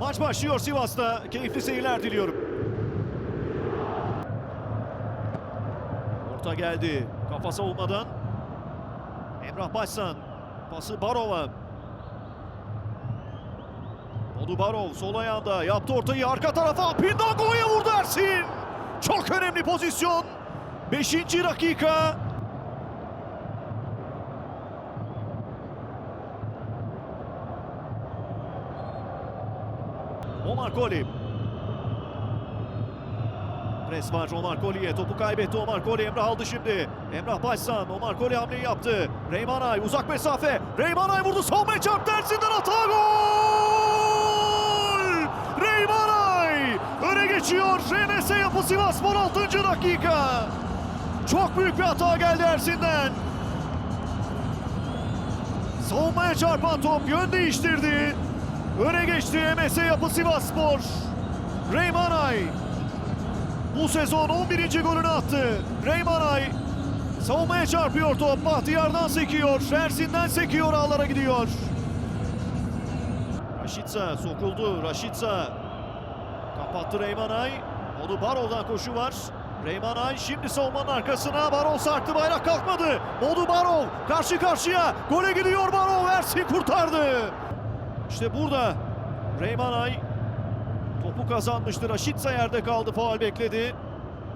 Maç başlıyor Sivas'ta. Keyifli seyirler diliyorum. Orta geldi. Kafa savunmadan. Emrah Başsan. Pası Barov'a. Odu Barov sol ayağında yaptı ortayı arka tarafa. Pindago'ya vurdu Ersin. Çok önemli pozisyon. 5. dakika. Omar Koli. Pres var Omar Koli'ye. Topu kaybetti Omar Koli. Emrah aldı şimdi. Emrah Başsan. Omar Koli hamleyi yaptı. Reymanay uzak mesafe. Reymanay vurdu. Savunmaya çarptı. Ersin'den hata gol! Reymanay! Öne geçiyor. RMS Yapı Sivasspor 6. dakika. Çok büyük bir hata geldi Ersin'den. Savunmaya çarpan top yön değiştirdi. Öne geçti MS Yapı Sivasspor. Reymanay bu sezon 11. golünü attı. Reymanay savunmaya çarpıyor top. Bahtiyar'dan sekiyor. Ersin'den sekiyor ağlara gidiyor. Raşitsa sokuldu. Raşitsa kapattı Reymanay. Onu Barov'dan koşu var. Reymanay şimdi savunmanın arkasına. Barov sarktı bayrak kalkmadı. Modu Barov karşı karşıya. Gole gidiyor Barov. Ersin kurtardı. İşte burada Reymanay topu kazanmıştı. Raşitsa yerde kaldı. Faal bekledi.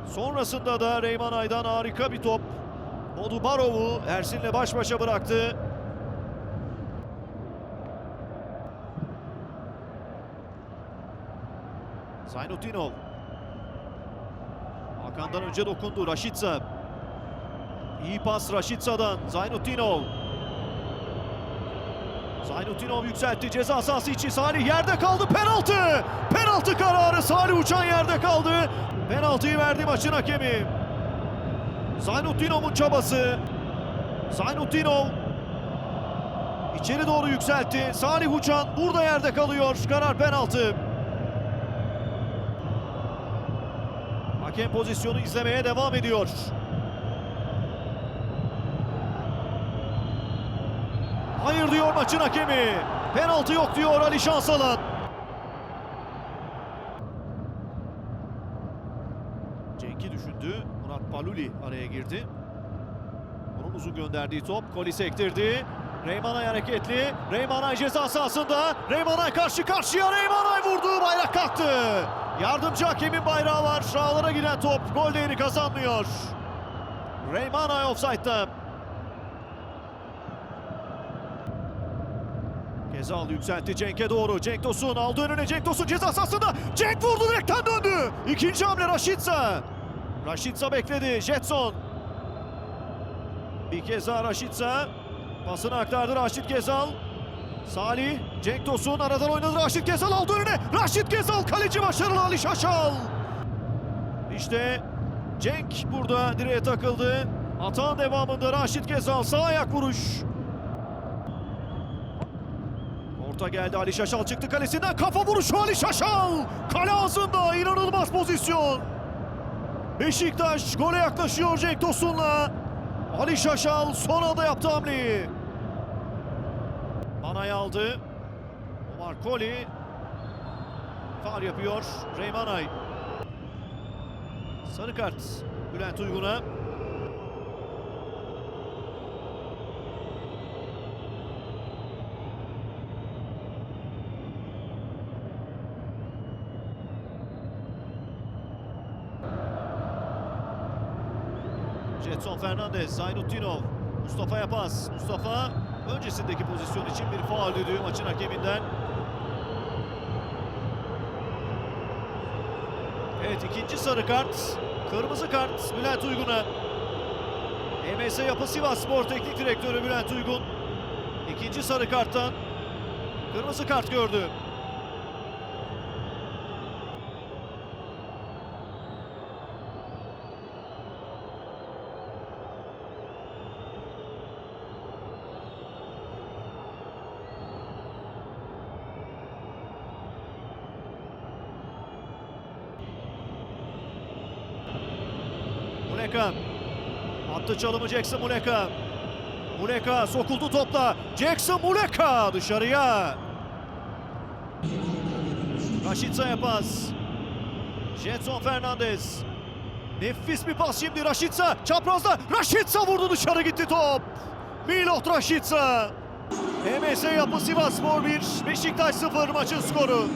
Sonrasında da Reymanay'dan harika bir top. Modu Barov'u Ersin'le baş başa bıraktı. Zaynutinov. Hakan'dan önce dokundu. Raşitsa. İyi pas Raşitsa'dan. Zaynutinov. Zaynutinov yükseltti ceza sahası içi. Salih yerde kaldı. Penaltı. Penaltı kararı. Salih uçan yerde kaldı. Penaltıyı verdi maçın hakemi. Zaynutinov'un çabası. Zaynutinov içeri doğru yükseltti. Salih Uçan burada yerde kalıyor. Karar penaltı. Hakem pozisyonu izlemeye devam ediyor. Hayır diyor maçın hakemi. Penaltı yok diyor Ali Şansalan. Cenk'i düşündü. Murat Paluli araya girdi. Onun uzun gönderdiği top. Koli sektirdi. Reymanay hareketli. Reymanay ceza sahasında. Reymanay karşı karşıya. Reymanay vurdu. Bayrak kalktı. Yardımcı hakemin bayrağı var. Ağlara giden top. Gol değeri kazanmıyor. Reymanay offside'da. Gezal yükseltti Cenk'e doğru. Cenk Tosun aldı önüne. Cenk Tosun ceza sahasında. Cenk vurdu direkten döndü. İkinci hamle Raşitsa. Raşitsa bekledi. Jetson. Bir kez daha Raşitsa. Pasını aktardı Raşit Gezal. Salih, Cenk Tosun aradan oynadı. Raşit Gezal aldı önüne. Raşit Gezal kaleci başarılı Ali Şaşal. İşte Cenk burada direğe takıldı. Atağın devamında Raşit Gezal sağ ayak vuruş. Orta geldi Ali Şaşal çıktı kalesinden kafa vuruşu Ali Şaşal. Kale ağzında inanılmaz pozisyon. Beşiktaş gole yaklaşıyor Cenk Tosun'la. Ali Şaşal son anda yaptı hamleyi. Manay aldı. Omar Koli faul yapıyor. Reymanay. Sarı kart Bülent Uygun'a. Jetson Fernandez, Zaynutdinov, Mustafa'ya pas. Mustafa öncesindeki pozisyon için bir faul düdüğü maçın hakeminden. Evet ikinci sarı kart, kırmızı kart Bülent Uygun'a. EMS Yapı Sivas Spor Teknik Direktörü Bülent Uygun ikinci sarı karttan kırmızı kart gördü. Muleka. Attı çalımı Jackson Muleka. Muleka sokuldu topla. Jackson Muleka dışarıya. Raşitsa'ya pas. Jetson Fernandez. Nefis bir pas şimdi Raşitsa. Çaprazda Raşitsa vurdu dışarı gitti top. Milot Raşitsa. MS yapı Sivas Spor 1, Beşiktaş 0 maçın skoru.